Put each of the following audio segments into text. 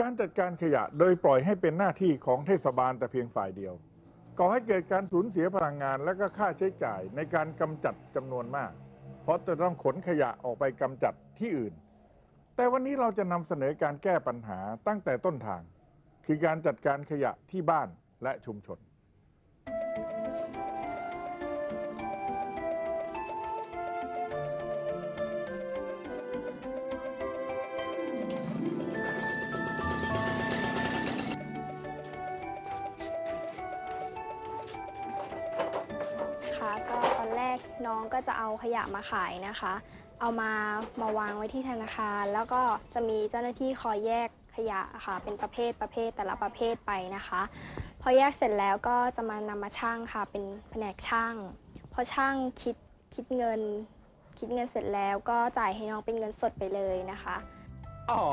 การจัดการขยะโดยปล่อยให้เป็นหน้าที่ของเทศบาลแต่เพียงฝ่ายเดียว ก่อให้เกิดการสูญเสียพลังงานและก็ค่าใช้จ่ายในการกำจัดจำนวนมาก เพราะจะต้องขนขยะออกไปกำจัดที่อื่น แต่วันนี้เราจะนำเสนอการแก้ปัญหาตั้งแต่ต้นทาง คือการจัดการขยะที่บ้านและชุมชน น้องก็จะเอาขยะมาขายนะคะ เอามามาวางไว้ที่ธนาคาร แล้วก็จะมีเจ้าหน้าที่คอยแยกขยะค่ะ เป็นประเภทประเภทแต่ละประเภทไปนะคะ พอแยกเสร็จแล้วก็จะมานำมาช่างค่ะ เป็นแผนกช่างพอช่างคิดคิดเงิน คิดเงินเสร็จแล้วก็จ่ายให้น้องเป็นเงินสดไปเลยนะคะ อ๋อ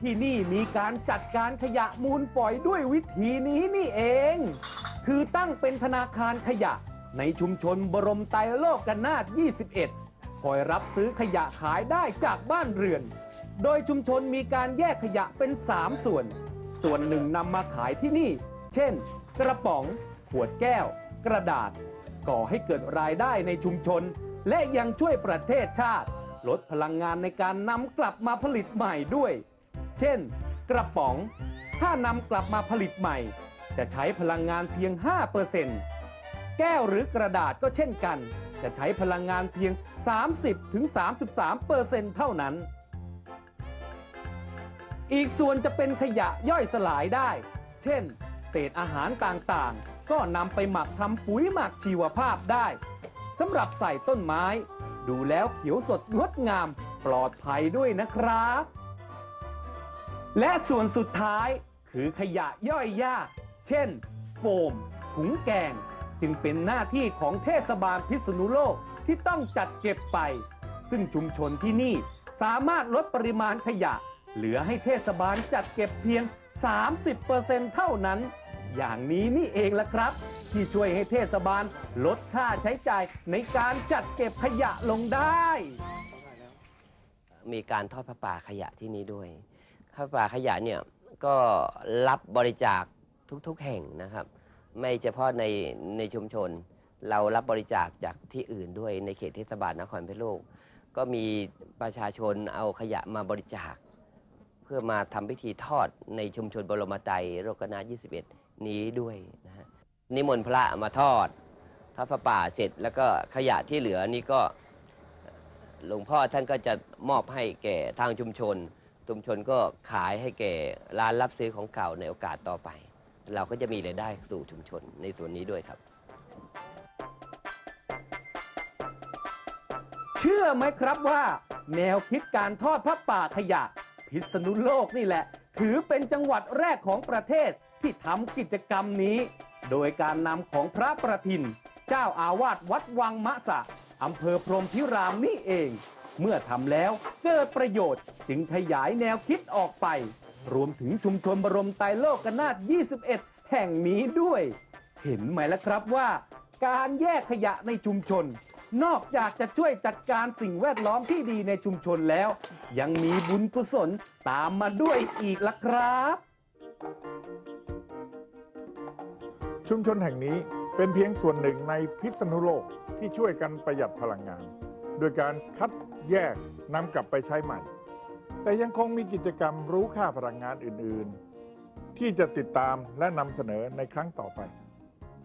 ที่นี่มีการจัดการขยะมูลฝอยด้วยวิธีนี้นี่เอง คือตั้งเป็นธนาคารขยะ ในชุมชนบรมไตรโลกกนาถ21 คอยรับซื้อขยะขายได้จากบ้านเรือน โดยชุมชนมีการแยกขยะเป็น 3 ส่วน ส่วนหนึ่งนำมาขายที่นี่ เช่น กระป๋อง ขวดแก้ว กระดาษ ก่อให้เกิดรายได้ในชุมชน และยังช่วยประเทศชาติ ลดพลังงานในการนำกลับมาผลิตใหม่ด้วย เช่น กระป๋อง ถ้านำกลับมาผลิตใหม่ จะใช้พลังงานเพียง 5% แก้วหรือกระดาษก็เช่นกัน จะใช้พลังงานเพียง 30-33%เท่านั้น อีกส่วนจะเป็นขยะย่อยสลายได้ เช่น เศษอาหารต่างๆ ก็นำไปหมักทำปุ๋ยหมักชีวภาพได้สำหรับใส่ต้นไม้ ดูแล้วเขียวสดงดงาม ปลอดภัยด้วยนะครับ และส่วนสุดท้ายคือขยะย่อยยาก เช่น โฟม ถุงแกง จึงเป็นหน้าที่ของเทศบาลพิษณุโลกที่ต้องจัดเก็บไป ซึ่งชุมชนที่นี่สามารถลดปริมาณขยะ เหลือให้เทศบาลจัดเก็บเพียง 30%เท่านั้น อย่างนี้นี่เองละครับ ที่ช่วยให้เทศบาลลดค่าใช้จ่ายในการจัดเก็บขยะลงได้ มีการทอดพระป่าขยะที่นี้ด้วยพระป่าขยะเนี่ยก็รับบริจาคทุกๆแห่งนะครับ ไม่เฉพาะในในชุมชน เรารับบริจาคจากที่อื่นด้วยในเขตเทศบาลนครพิษณุโลกก็มีประชาชนเอาขยะมาบริจาค เพื่อมาทำพิธีทอดในชุมชนบรมไตรโลกนา 21 นี้ด้วยนะฮะนิมนต์พระมาทอดทอดพระป่าเสร็จแล้วก็ขยะที่เหลือนี่ก็หลวงพ่อท่านก็จะมอบให้แก่ทางชุมชน ชุมชนก็ขายให้แก่ร้านรับซื้อของเก่าในโอกาสต่อไป เราก็จะมีรายได้สู่ชุมชนในส่วนนี้ด้วยครับ เชื่อไหมครับว่า แนวคิดการทอดพระป่าขยะ พิษณุโลกนี่แหละ ถือเป็นจังหวัดแรกของประเทศที่ทำกิจกรรมนี้ โดยการนำของพระประทิน เจ้าอาวาสวัดวังมะสะอำเภอพรมพิรามนี่เอง เมื่อทำแล้วเกิดประโยชน์จึงขยายแนวคิดออกไป รวมถึงชุมชนบรมไตรโลกนาถ21 แห่งนี้ด้วย เห็นไหมล่ะครับว่า การแยกขยะในชุมชน นอกจากจะช่วยจัดการสิ่งแวดล้อมที่ดีในชุมชนแล้ว ยังมีบุญกุศลตามมาด้วยอีกล่ะครับ ชุมชนแห่งนี้เป็นเพียงส่วนหนึ่งในพิษณุโลกที่ช่วยกันประหยัดพลังงาน โดยการคัดแยกนำกลับไปใช้ใหม่ แต่ยังคงมีกิจกรรมรู้ค่าพลังงานอื่น ๆ ที่จะติดตามและนำเสนอในครั้งต่อไป